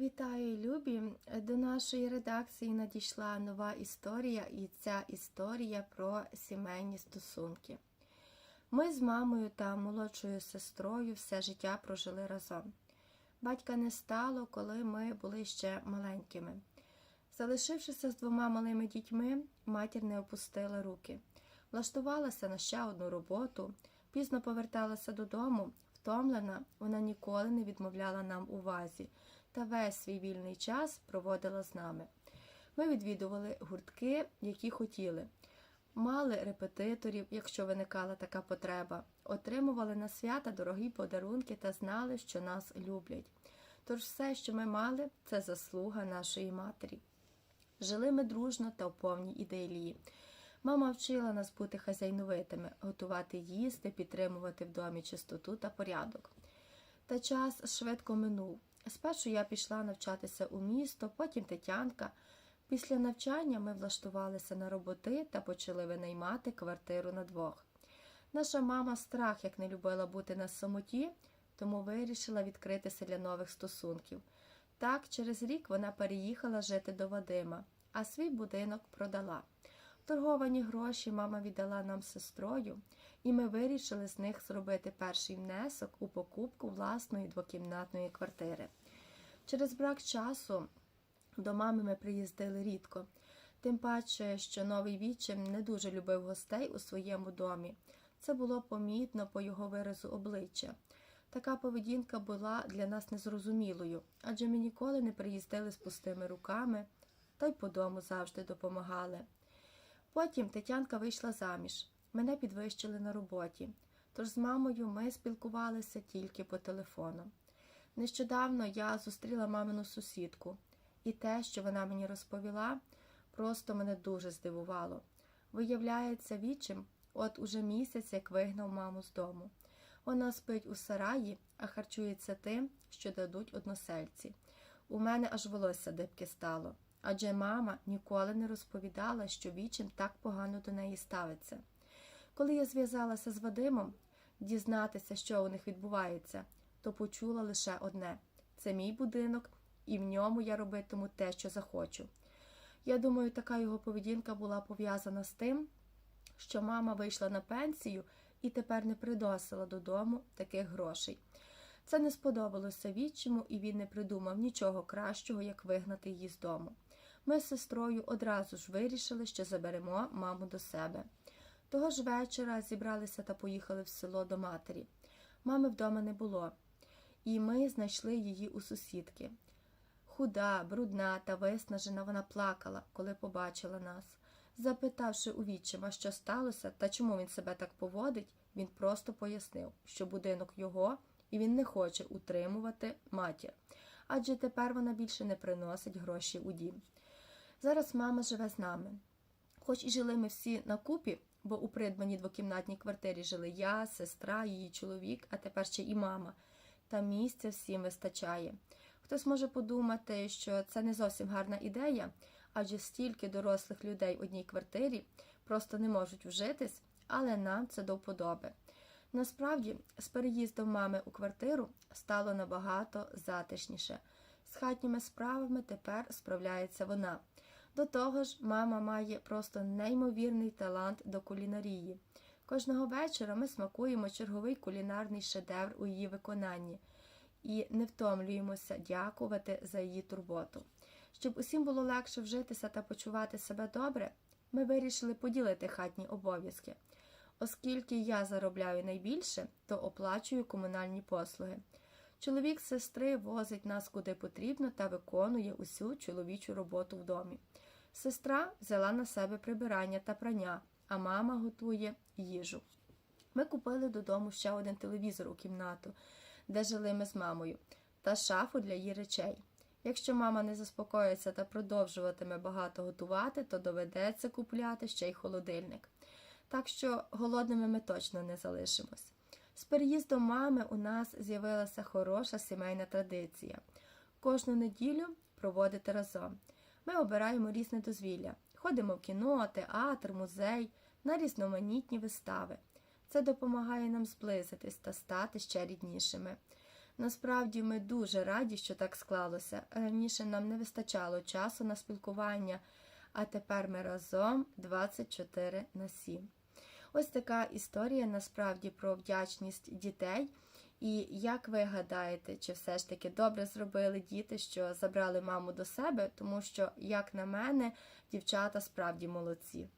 Вітаю, любі! До нашої редакції надійшла нова історія, і ця історія про сімейні стосунки. Ми з мамою та молодшою сестрою все життя прожили разом. Батька не стало, коли ми були ще маленькими. Залишившися з двома малими дітьми, матір не опустила руки, влаштувалася на ще одну роботу, пізно поверталася додому. Втомлена, вона ніколи не відмовляла нам увазі та весь свій вільний час проводила з нами. Ми відвідували гуртки, які хотіли, мали репетиторів, якщо виникала така потреба, отримували на свята дорогі подарунки та знали, що нас люблять. Тож все, що ми мали, це заслуга нашої матері. Жили ми дружно та в повній ідеалії. Мама вчила нас бути хазяйновитими, готувати їсти, підтримувати в домі чистоту та порядок. Та час швидко минув. Спершу я пішла навчатися у місто, потім Тетянка. Після навчання ми влаштувалися на роботи та почали винаймати квартиру на двох. Наша мама страх як не любила бути на самоті, тому вирішила відкритися для нових стосунків. Так, через рік вона переїхала жити до Вадима, а свій будинок продала. Торговані гроші мама віддала нам з сестрою, і ми вирішили з них зробити перший внесок у покупку власної двокімнатної квартири. Через брак часу до мами ми приїздили рідко, тим паче, що новий вічим не дуже любив гостей у своєму домі. Це було помітно по його виразу обличчя. Така поведінка була для нас незрозумілою, адже ми ніколи не приїздили з пустими руками, та й по дому завжди допомагали. Потім Тетянка вийшла заміж. Мене підвищили на роботі, тож з мамою ми спілкувалися тільки по телефону. Нещодавно я зустріла мамину сусідку, і те, що вона мені розповіла, просто мене дуже здивувало. Виявляється, вічим, от уже місяць, як вигнав маму з дому. Вона спить у сараї, а харчується тим, що дадуть односельці. У мене аж волосся дибки стало, адже мама ніколи не розповідала, що вічим так погано до неї ставиться. Коли я зв'язалася з Вадимом, дізнатися, що у них відбувається, то почула лише одне це мій будинок, і в ньому я робитиму те, що захочу. Я думаю, така його поведінка була пов'язана з тим, що мама вийшла на пенсію і тепер не приносила додому таких грошей. Це не сподобалося відчиму, і він не придумав нічого кращого, як вигнати її з дому. Ми з сестрою одразу ж вирішили, що заберемо маму до себе. Того ж вечора зібралися та поїхали в село до матері. Мами вдома не було, і ми знайшли її у сусідки. Худа, брудна та виснажена, вона плакала, коли побачила нас. Запитавши у відчима, що сталося та чому він себе так поводить, він просто пояснив, що будинок його і він не хоче утримувати матір, адже тепер вона більше не приносить гроші у дім. Зараз мама живе з нами. Хоч і жили ми всі на купі, бо у придбаній двокімнатній квартирі жили я, сестра, її чоловік, а тепер ще і мама. Та місця всім вистачає. Хтось може подумати, що це не зовсім гарна ідея, адже стільки дорослих людей в одній квартирі просто не можуть вжитись, але нам це до вподоби. Насправді, з переїздом мами у квартиру стало набагато затишніше. З хатніми справами тепер справляється вона. До того ж, мама має просто неймовірний талант до кулінарії. Кожного вечора ми смакуємо черговий кулінарний шедевр у її виконанні і не втомлюємося дякувати за її турботу. Щоб усім було легше вжитися та почувати себе добре, ми вирішили поділити хатні обов'язки. Оскільки я заробляю найбільше, то оплачую комунальні послуги. Чоловік сестри возить нас куди потрібно та виконує усю чоловічу роботу в домі. Сестра взяла на себе прибирання та прання, а мама готує їжу. Ми купили додому ще один телевізор у кімнату, де жили ми з мамою, та шафу для її речей. Якщо мама не заспокоїться та продовжуватиме багато готувати, то доведеться купляти ще й холодильник. Так що голодними ми точно не залишимось. З переїздом мами у нас з'явилася хороша сімейна традиція. Кожну неділю проводити разом. Ми обираємо різне дозвілля, ходимо в кіно, театр, музей, на різноманітні вистави. Це допомагає нам зблизитись та стати ще ріднішими. Насправді ми дуже раді, що так склалося. Раніше нам не вистачало часу на спілкування, а тепер ми разом 24 на 7. Ось така історія насправді про вдячність дітей. І як ви гадаєте, чи все ж таки добре зробили діти, що забрали маму до себе, тому що, як на мене, дівчата справді молодці.